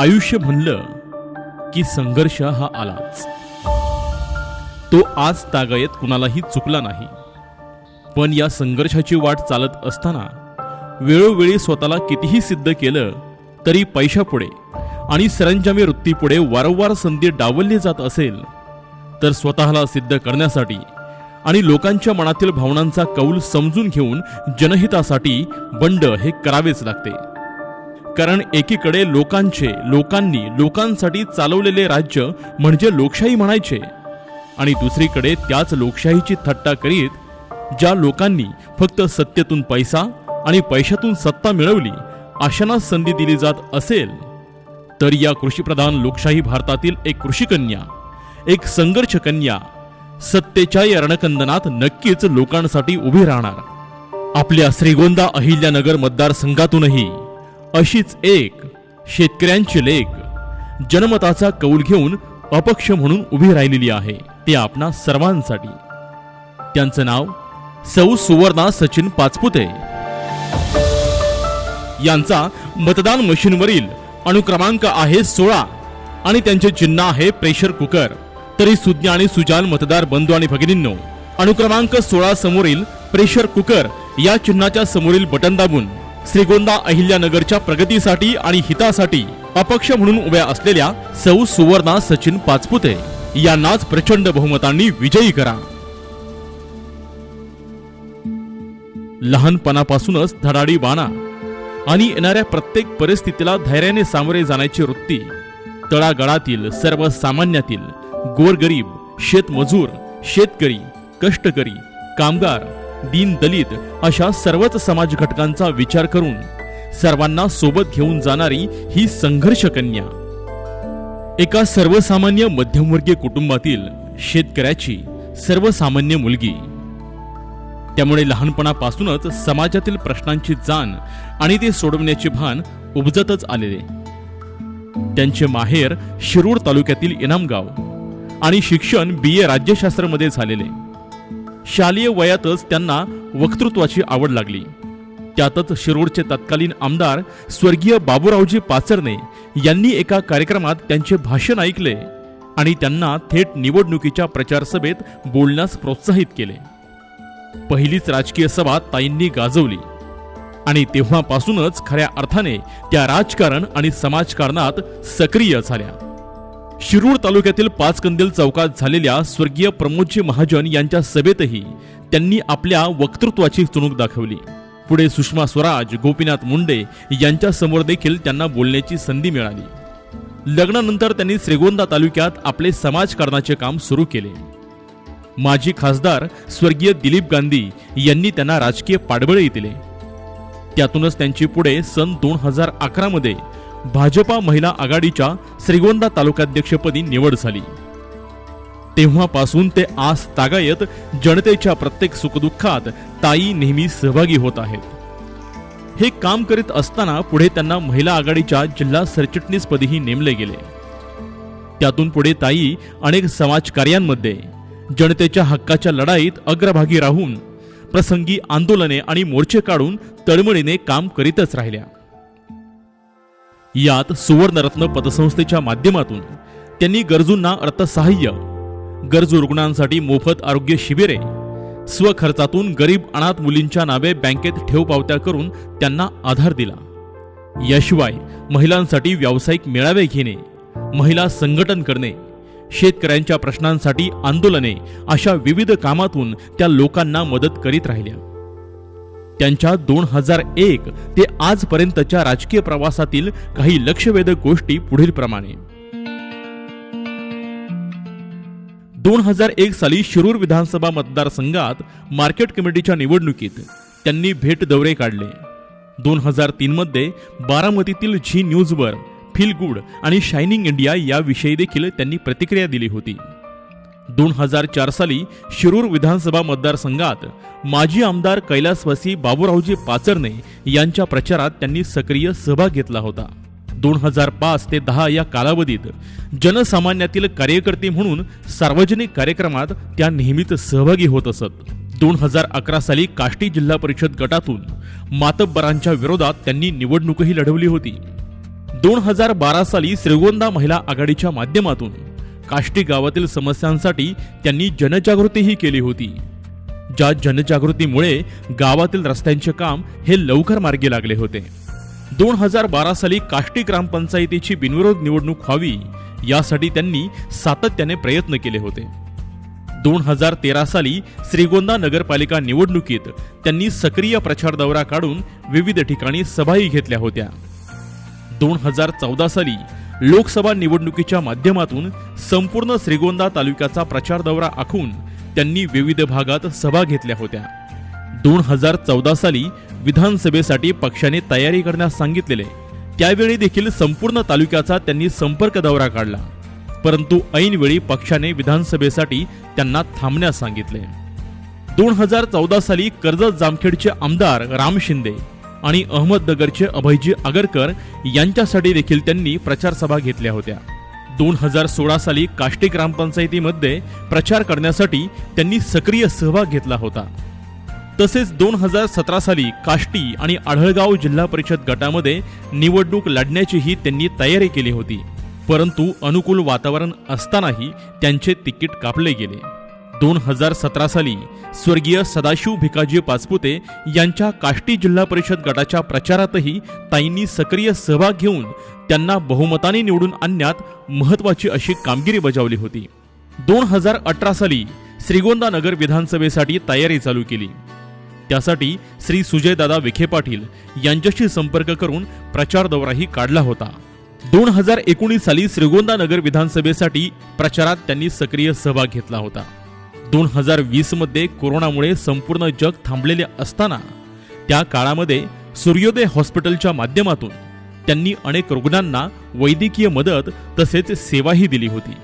आयुष्य म्हणलं की संघर्ष हा आलाच. तो आज तागायत कुणालाही चुकला नाही. पण या संघर्षाची वाट चालत असताना वेळोवेळी स्वतःला कितीही सिद्ध केलं तरी पैशापुढे आणि सरंजामी वृत्तीपुढे वारंवार संधी डावलली जात असेल तर स्वतःला सिद्ध करण्यासाठी आणि लोकांच्या मनातील भावनांचा कौल समजून घेऊन जनहितासाठी बंड हे करावेच लागते. कारण एकीकडे लोकांचे लोकांनी लोकांसाठी चालवलेले राज्य म्हणजे लोकशाही म्हणायचे. आणि दुसरीकडे त्याच लोकशाहीची थट्टा करीत ज्या लोकांनी फक्त सत्तेतून पैसा आणि पैशातून सत्ता मिळवली अशांना संधी दिली जात असेल. तर या कृषीप्रधान लोकशाही भारतातील एक कृषीकन्या एक संघर्ष कन्या सत्तेच्या या रणकंदनात नक्कीच लोकांसाठी उभी राहणार. आपल्या श्रीगोंदा अहिल्यानगर मतदारसंघातूनही अशीच एक शेतकऱ्यांची लेख जनमताचा कौल घेऊन अपक्ष म्हणून उभी राहिलेली आहे. ते आपणा सर्वांसाठी. त्यांचं नाव सौ सुवर्णा सचिन पाचपुते. यांचा मतदान मशीनवरील अनुक्रमांक आहे सोळा आणि त्यांचे चिन्ह आहे प्रेशर कुकर. तरी सुज्ञ आणि सुजान मतदार बंधू आणि भगिनींनो अनुक्रमांक सोळा समोरील प्रेशर कुकर या चिन्हाच्या समोरील बटन दाबून श्रीगोंदा अहिल्यानगरच्या प्रगतीसाठी आणि हितासाठी अपक्ष म्हणून उभ्या असलेल्या सौ सुवर्णा सचिन पाचपुते यांनाच प्रचंड बहुमतांनी विजयी करा. लहानपणापासूनच धडाडी बाणा आणि येणाऱ्या प्रत्येक परिस्थितीला धैर्याने सामोरे जाण्याची वृत्ती तळागळातील सर्वसामान्यातील गोरगरीब शेतमजूर शेतकरी कष्टकरी कामगार दीन दलित अशा सर्वच समाज घटकांचा विचार करून सर्वांना सोबत घेऊन जाणारी ही संघर्ष कन्या. एका सर्वसामान्य मध्यमवर्गीय कुटुंबातील शेतकऱ्याची सर्वसामान्य मुलगी. त्यामुळे लहानपणापासूनच समाजातील प्रश्नांची जाण आणि ते सोडवण्याचे भान उपजतच आलेले. त्यांचे माहेर शिरूर तालुक्यातील इनामगाव आणि शिक्षण बी ए राज्यशास्त्रामध्ये झालेले. शालेय वयातच त्यांना वक्तृत्वाची आवड लागली. त्यातच शिरोडचे तत्कालीन आमदार स्वर्गीय बाबूरावजी पाचरणे यांनी एका कार्यक्रमात त्यांचे भाषण ऐकले आणि त्यांना थेट निवडणुकीच्या प्रचार सभेत बोलण्यास प्रोत्साहित केले. पहिलीच राजकीय सभा ताईंनी गाजवली आणि तेव्हापासूनच खऱ्या अर्थाने त्या राजकारण आणि समाजकारणात सक्रिय झाल्या. शिरूर तालुक्यातील पाचकंदील चौकात झालेल्या स्वर्गीय प्रमोदजी महाजन यांच्या सभेतही त्यांनी आपल्या वक्तृत्वाची चुणूक दाखवली. पुढे सुषमा स्वराज गोपीनाथ मुंडे यांच्यासमोर देखील त्यांना बोलण्याची संधी मिळाली. लग्नानंतर त्यांनी श्रीगोंदा तालुक्यात आपले समाजकारणाचे काम सुरू केले. माजी खासदार स्वर्गीय दिलीप गांधी यांनी त्यांना राजकीय पाठबळही दिले. त्यातूनच त्यांची पुढे सन दोन हजार अकरा मध्ये भाजपा महिला आघाडीच्या श्रीगोंदा तालुकाध्यक्षपदी निवड झाली. तेव्हापासून ते आज तागायत जनतेच्या प्रत्येक सुखदुःखात ताई नेहमी सहभागी होत आहेत. हे काम करीत असताना पुढे त्यांना महिला आघाडीच्या जिल्हा सरचिटणीसपदीही नेमले गेले. त्यातून पुढे ताई अनेक समाजकार्यांमध्ये जनतेच्या हक्काच्या लढाईत अग्रभागी राहून प्रसंगी आंदोलने आणि मोर्चे काढून तळमळीने काम करीतच राहिल्या. यात सुवर्णरत्न पतसंस्थेच्या माध्यमातून त्यांनी गरजूंना अर्थसहाय्य गरजू रुग्णांसाठी मोफत आरोग्य शिबिरे स्वखर्चातून गरीब अनाथ मुलींच्या नावे बँकेत ठेव पावत्या करून त्यांना आधार दिला. याशिवाय महिलांसाठी व्यावसायिक मेळावे घेणे महिला संघटन करणे शेतकऱ्यांच्या प्रश्नांसाठी आंदोलने अशा विविध कामातून त्या लोकांना मदत करीत राहिल्या. त्यांच्या दोन हजार एक ते आजपर्यंतच्या राजकीय प्रवासातील काही लक्षवेधक गोष्टी पुढील प्रमाणे. दोन हजार एक साली शिरूर विधानसभा मतदारसंघात मार्केट कमिटीच्या निवडणुकीत त्यांनी भेट दौरे काढले. दोन हजार तीन मध्ये बारामतीतील झी न्यूजवर फील गुड आणि शायनिंग इंडिया याविषयी देखील त्यांनी प्रतिक्रिया दिली होती. दोन हजार चार साली शिरूर विधानसभा मतदारसंघात माजी आमदार कैलासवासी बाबूरावजी पाचरणे यांच्या प्रचारात त्यांनी सक्रिय सहभाग घेतला होता. दोन हजार पाच ते दहा या कालावधीत जनसामान्यातील कार्यकर्ते म्हणून सार्वजनिक कार्यक्रमात त्या नेहमीच सहभागी होत असत. दोन हजार अकरा साली काष्टी जिल्हा परिषद गटातून मातब्बरांच्या विरोधात त्यांनी निवडणूकही लढवली होती. दोन हजार बारा साली श्रीगोंदा महिला आघाडीच्या माध्यमातून काष्टी गावातील समस्यांसाठी त्यांनी जनजागृतीही केली होती. ज्या जनजागृतीमुळे गावातील रस्त्यांचे काम हे लवकर मार्गी लागले होते. दोन हजार बारा साली काष्टी ग्रामपंचायतीची बिनविरोध निवडणूक व्हावी यासाठी त्यांनी सातत्याने प्रयत्न केले होते. दोन हजार तेरा साली श्रीगोंदा नगरपालिका निवडणुकीत त्यांनी सक्रिय प्रचार दौरा काढून विविध ठिकाणी सभाही घेतल्या होत्या. दोन हजार चौदा साली लोकसभा निवडणुकीच्या माध्यमातून संपूर्ण श्रीगोंदा तालुक्याचा प्रचार दौरा आखून त्यांनी विविध भागात सभा घेतल्या होत्या. दोन हजार चौदा साली विधानसभेसाठी पक्षाने तयारी करण्यास सांगितलेले त्यावेळी देखील संपूर्ण तालुक्याचा त्यांनी संपर्क दौरा काढला. परंतु ऐनवेळी पक्षाने विधानसभेसाठी त्यांना थांबण्यास सांगितले. दोन हजार चौदा साली कर्जत जामखेडचे आमदार राम शिंदे आणि अहमदनगरचे अभयजी आगरकर यांच्यासाठी देखील त्यांनी प्रचार सभा घेतल्या होत्या. दोन हजार सोळा साली काष्टी ग्रामपंचायतीमध्ये प्रचार करण्यासाठी त्यांनी सक्रिय सहभाग घेतला होता. तसेच दोन हजार सतरा साली काष्टी आणि आढळगाव जिल्हा परिषद गटामध्ये निवडणूक लढण्याचीही त्यांनी तयारी केली होती. परंतु अनुकूल वातावरण असतानाही त्यांचे तिकीट कापले गेले. दोन हजार सतरा साली स्वर्गीय सदाशिव भिकाजी पाचपुते यांच्या काष्टी जिल्हा परिषद गटाच्या प्रचारातही ताईंनी सक्रिय सहभाग घेऊन त्यांना बहुमताने निवडून आणण्यात महत्वाची अशी कामगिरी बजावली होती. दोन हजार अठरा साली श्रीगोंदा नगर विधानसभेसाठी तयारी चालू केली. त्यासाठी श्री सुजयदादा विखे पाटील यांच्याशी संपर्क करून प्रचार दौराही काढला होता. दोन हजार एकोणीस साली श्रीगोंदा नगर विधानसभेसाठी प्रचारात त्यांनी सक्रिय सहभाग घेतला होता. दोन हजार वीसमध्ये कोरोनामुळे संपूर्ण जग थांबलेले असताना त्या काळामध्ये सूर्योदय हॉस्पिटलच्या माध्यमातून त्यांनी अनेक रुग्णांना वैद्यकीय मदत तसेच सेवाही दिली होती.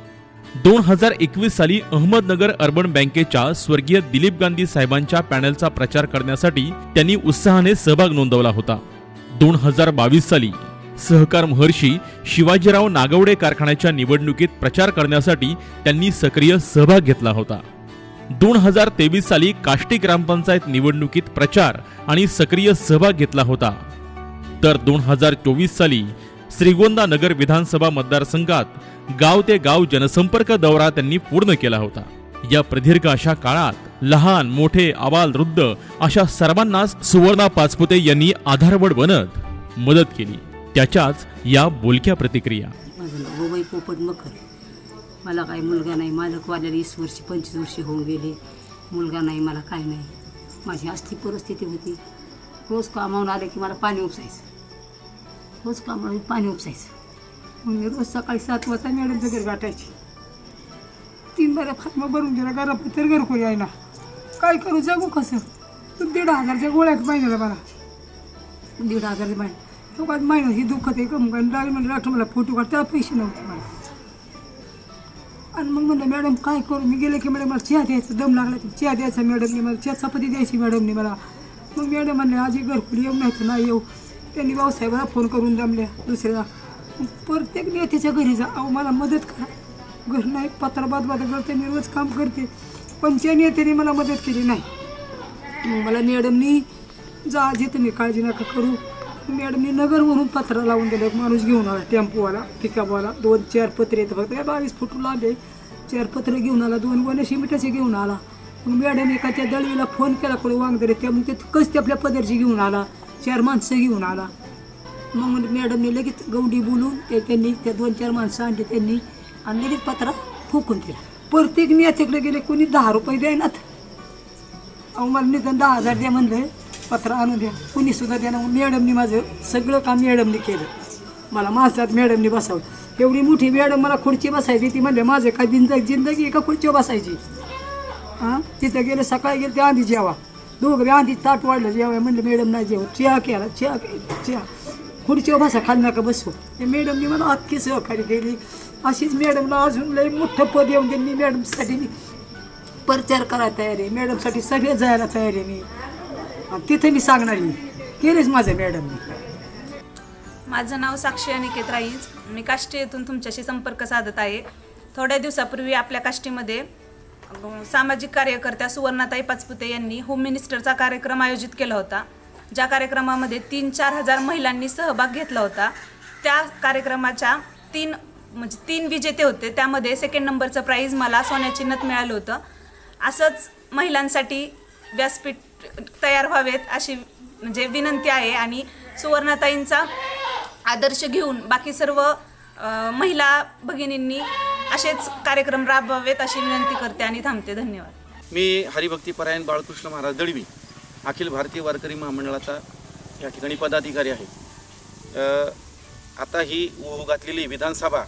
दोन हजार एकवीस साली अहमदनगर अर्बन बँकेच्या स्वर्गीय दिलीप गांधी साहेबांच्या पॅनलचा प्रचार करण्यासाठी त्यांनी उत्साहाने सहभाग नोंदवला होता. दोन हजार बावीस साली सहकार महर्षी शिवाजीराव नागवडे कारखान्याच्या निवडणुकीत प्रचार करण्यासाठी त्यांनी सक्रिय सहभाग घेतला होता. दोन हजार तेवीस साली काष्टी ग्रामपंचायत निवडणुकीत प्रचार आणि सक्रिय सहभाग घेतला होता. तर दोन हजार चोवीस साली श्रीगोंदा नगर विधानसभा मतदारसंघात गाव ते गाव जनसंपर्क दौरा त्यांनी पूर्ण केला होता. या प्रदीर्घ अशा काळात लहान मोठे आबाल वृद्ध अशा सर्वांनाच सुवर्णा पाचपुते यांनी आधारवड बनत मदत केली. त्याच्याच या बोलक्या प्रतिक्रिया. मला काही मुलगा नाही. मालक वाल्याला वीस वर्षी पंचवीस वर्षी होऊन गेले. मुलगा नाही मला काय नाही. माझी असली परिस्थिती होती. रोज कामावून आले की मला पाणी उपसायचं. रोज कामावून पाणी उपसायचं. मग मी रोज सकाळी सात वाजता मॅडम घर गाठायची तीन बऱ्या फार्मा भरून दिला घरा तर घरकुरी यायला ना. काय करू जगू कसं? तू दीड हजारच्या गोळ्यात महिन्याला मला. दीड हजारच्या महिन्या महिना ही दुखत आहे कम काय डाळी म्हणजे डॉक्टर मला फोटो काढ त्याला पैसे नव्हते मला. आणि मग म्हणलं मॅडम काय करू? मी गेले की मॅडम मला चहा द्यायचा दम लागला की चहा द्यायचा मॅडमने मला चहा चपाती द्यायची मॅडमने मला. मग मॅडम म्हणले आजी घरकुली येऊ नाही तर नाही येऊ. त्यांनी भाऊसाहेबाला फोन करून जमल्या दुसऱ्याला. प्रत्येक नेत्याच्या घरी जा. अहो मला मदत करा. घर नाही पत्राबाद बाद करते मी रोज काम करते. पण त्या नेत्याने मला मदत केली नाही मग मला मॅडमनी जा आजी तुम्ही काळजी नका करू. मॅडमनी नगरवरून पत्र लावून दिलं. एक माणूस घेऊन आला टेम्पोवाला पिकअपवाला दोन चार पत्रे येतं फक्त काय बावीस फूट लांब आहे. चार पत्रे घेऊन आला. दोन गोण्या मिठाचे घेऊन आला. मग मॅडम एका त्या दळवीला फोन केला कोणी वांगदरे. त्या मग ते कस आपल्या पदरची घेऊन आला. चार माणसं घेऊन आला. मग मॅडमने लगेच गौंडी बोलून ते त्यांनी त्या दोन चार माणसं आणली त्यांनी आणि लगेच पत्रा फुकून दिला. प्रत्येक नेत्याकडे गेले कोणी दहा रुपये द्यायनात. अहो मला निदान दहा हजार द्या म्हणलं. पत्र आणून द्या. कुणी सुद्धा द्या ना मॅडमनी माझं सगळं काम मॅडमनी केलं. मला माझ्यात मॅडमनी बसावलं एवढी मोठी मॅडम मला खुर्ची बसायची ती म्हणले माझं काय जिंदगी जिंदगी एका खुर्चीवर बसायची? हां तिथं गेले सकाळी गेले ते आधी जेवा. दोघं आधी ताट वाढलं जेवा म्हणलं मॅडम नाही जेव चहा केला चहा चहा. खुर्चीवर बसा खाली नका बसू. ते मॅडमनी मला अख्खी सहकार्य केली अशीच मॅडमला अजून लई मोठं पद येऊन त्यांनी मॅडमसाठी प्रचार करायला तयार आहे. मॅडमसाठी सगळे जायला तयार आहे मी. तिथे मी सांगणार आहे. केलेच माझ्या मॅडमने. माझं नाव साक्षी अनिकेत राईज. मी काष्टी येथून तुमच्याशी संपर्क साधत आहे. थोड्या दिवसापूर्वी आपल्या काष्टीमध्ये सामाजिक कार्यकर्त्या सुवर्णाताई पाचपुते यांनी होम मिनिस्टरचा कार्यक्रम आयोजित केला होता. ज्या कार्यक्रमामध्ये तीन चार हजार महिलांनी सहभाग घेतला होता. त्या कार्यक्रमाच्या तीन म्हणजे तीन विजेते होते. त्यामध्ये सेकंड नंबरचं प्राईज मला सोन्याची नथ मिळालं होतं. असंच महिलांसाठी व्यासपीठ तयार व्हावेत अशी म्हणजे विनंती आहे. आणि सुवर्णाताईंचा आदर्श घेऊन बाकी सर्व महिला भगिनींनी असेच कार्यक्रम राबवावेत अशी विनंती करते आणि थांबते. धन्यवाद. मी हरिभक्तीपरायण बाळकृष्ण महाराज दळवी अखिल भारतीय वारकरी महामंडळाचा या ठिकाणी पदाधिकारी आहे. आता ही घातलेली विधानसभा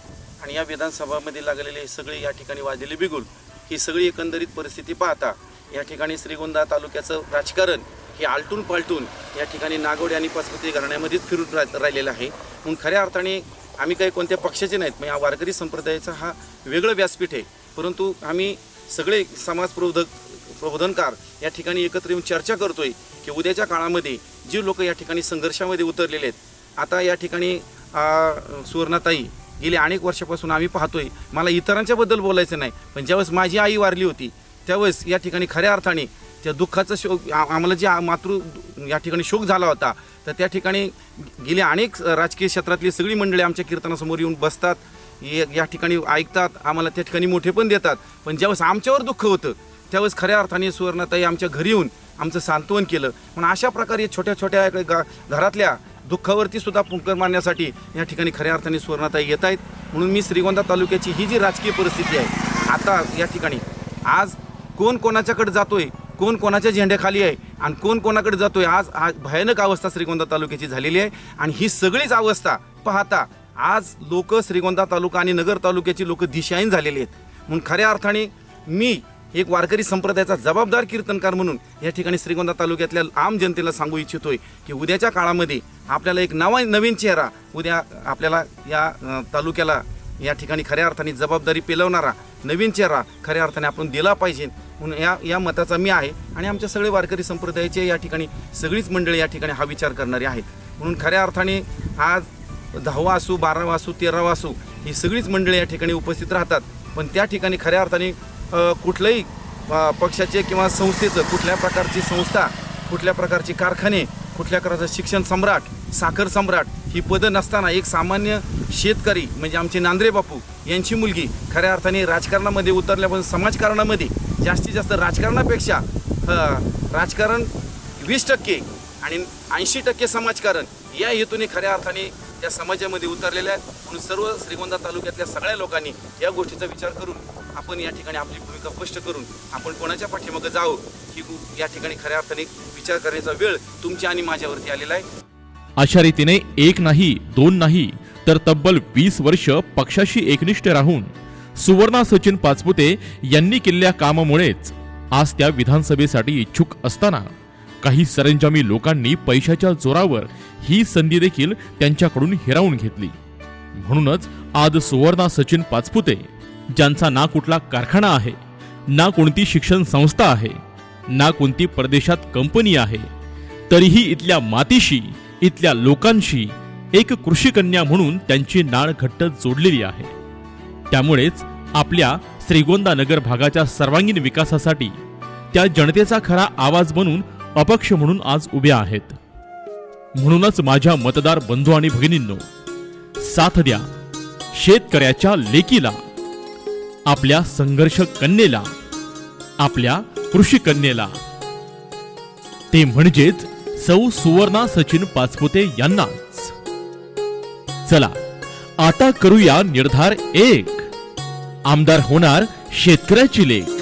आणि या विधानसभामध्ये लागलेले सगळे या ठिकाणी वाजलेले बिगुल ही सगळी एकंदरीत परिस्थिती पाहता या ठिकाणी श्रीगोंदा तालुक्याचं राजकारण हे आलटून पालटून या ठिकाणी नागोडे आणि पाचपती घराण्यामध्येच फिरून रा राहिलेलं आहे. म्हणून खऱ्या अर्थाने आम्ही काही कोणत्या पक्षाचे नाहीत म्हणजे हा वारकरी संप्रदायाचा हा वेगळं व्यासपीठ आहे. परंतु आम्ही सगळे समाज प्रबोधक प्रबोधनकार या ठिकाणी एकत्र येऊन चर्चा करतोय की उद्याच्या काळामध्ये जी लोक या ठिकाणी संघर्षामध्ये उतरलेले आहेत आता या ठिकाणी सुवर्णाताई गेली अनेक वर्षापासून आम्ही पाहतोय मला इतरांच्याबद्दल बोलायचं नाही पण ज्यावेळेस माझी आई वारली होती त्यावेळेस या ठिकाणी खऱ्या अर्थाने त्या दुःखाचं शोक आम्हाला जे मातृ या ठिकाणी शोक झाला होता तर त्या ठिकाणी गेले अनेक राजकीय क्षेत्रातली सगळी मंडळी आमच्या कीर्तनासमोर येऊन बसतात ये- या ठिकाणी ऐकतात आम्हाला त्या ठिकाणी मोठे पण देतात. पण ज्यावेळेस आमच्यावर दुःख होतं त्यावेळेस खऱ्या अर्थाने सुवर्णताई आमच्या घरी येऊन आमचं सांत्वन केलं. पण अशा प्रकारे छोट्या छोट्या इकडे गा- घरातल्या दुःखावरती सुद्धा पुंकर मारण्यासाठी या ठिकाणी खऱ्या अर्थाने सुवर्णताई येत आहेत. म्हणून मी श्रीगोंदा तालुक्याची ही जी राजकीय परिस्थिती आहे आता या ठिकाणी आज कोण कोणाच्याकडे जातोय कोण कोणाच्या झेंड्याखाली आहे आणि कोण कोणाकडे जातोय आज आज भयानक अवस्था श्रीगोंदा तालुक्याची झालेली आहे. आणि ही सगळीच अवस्था पाहता आज लोक श्रीगोंदा तालुका आणि नगर तालुक्याची लोक दिशाहीन झालेली आहेत. म्हणून खऱ्या अर्थाने मी एक वारकरी संप्रदायाचा जबाबदार कीर्तनकार म्हणून या ठिकाणी श्रीगोंदा तालुक्यातल्या आम जनतेला सांगू इच्छितोय की उद्याच्या काळामध्ये आपल्याला एक नवा नवीन चेहरा उद्या आपल्याला या तालुक्याला या ठिकाणी खऱ्या अर्थाने जबाबदारी पेलवणारा नवीन चेहरा खऱ्या अर्थाने आपण दिला पाहिजे. म्हणून या या मताचा मी आहे आणि आमच्या सगळे वारकरी संप्रदायाचे या ठिकाणी सगळीच मंडळी या ठिकाणी हा विचार करणारी आहेत. म्हणून खऱ्या अर्थाने आज दहावा असू बारावा असू तेरावा असू ही सगळीच मंडळी या ठिकाणी उपस्थित राहतात. पण त्या ठिकाणी खऱ्या अर्थाने कुठलंही पक्षाचे किंवा संस्थेचं कुठल्या प्रकारची संस्था कुठल्या प्रकारचे कारखाने कुठल्या प्रकारचं शिक्षण सम्राट साखर सम्राट ही पदं नसताना एक सामान्य शेतकरी म्हणजे आमचे नांद्रे बापू यांची मुलगी खऱ्या अर्थाने राजकारणामध्ये उतरल्यापासून समाजकारणामध्ये जास्तीत जास्त राजकारणापेक्षा राजकारण वीस टक्के आणि ऐंशी टक्के समाजकारण या हेतूने खऱ्या अर्थाने त्या समाजामध्ये उतरलेल्या आहेत. म्हणून सर्व श्रीगोंदा तालुक्यातल्या सगळ्या लोकांनी या गोष्टीचा विचार करून आपण या ठिकाणी आपली भूमिका स्पष्ट करून आपण कोणाच्या पाठीमागं जावं ही या ठिकाणी खऱ्या अर्थाने विचार करण्याचा वेळ तुमच्या आणि माझ्यावरती आलेला आहे. अशा रीतीने एक नाही दोन नाही तर तब्बल वीस वर्ष पक्षाशी एकनिष्ठ राहून सुवर्णा सचिन पाचपुते यांनी केलेल्या कामामुळेच आज त्या विधानसभेसाठी इच्छुक असताना काही सरंजामी लोकांनी पैशाच्या जोरावर ही संधी देखील त्यांच्याकडून हिरावून घेतली. म्हणूनच आज सुवर्णा सचिन पाचपुते ज्यांचा ना कुठला कारखाना आहे ना कोणती शिक्षण संस्था आहे ना कोणती परदेशात कंपनी आहे तरीही इथल्या मातीशी इथल्या लोकांशी एक कृषी कन्या म्हणून त्यांची नाळ घट्ट जोडलेली आहे. त्यामुळेच आपल्या श्रीगोंदा नगर भागाच्या सर्वांगीण विकासासाठी त्या जनतेचा खरा आवाज बनून अपक्ष म्हणून आज उभ्या आहेत. म्हणूनच माझ्या मतदार बंधू आणि भगिनींनो साथ द्या. शेतकऱ्याच्या लेकीला आपल्या संघर्ष कन्येला आपल्या कृषी कन्येला ते म्हणजेच सौ सुवर्णा सचिन पाचपुते यांनाच. चला आता करूया निर्धार एक. आमदार होणार शेतकऱ्याची लेख.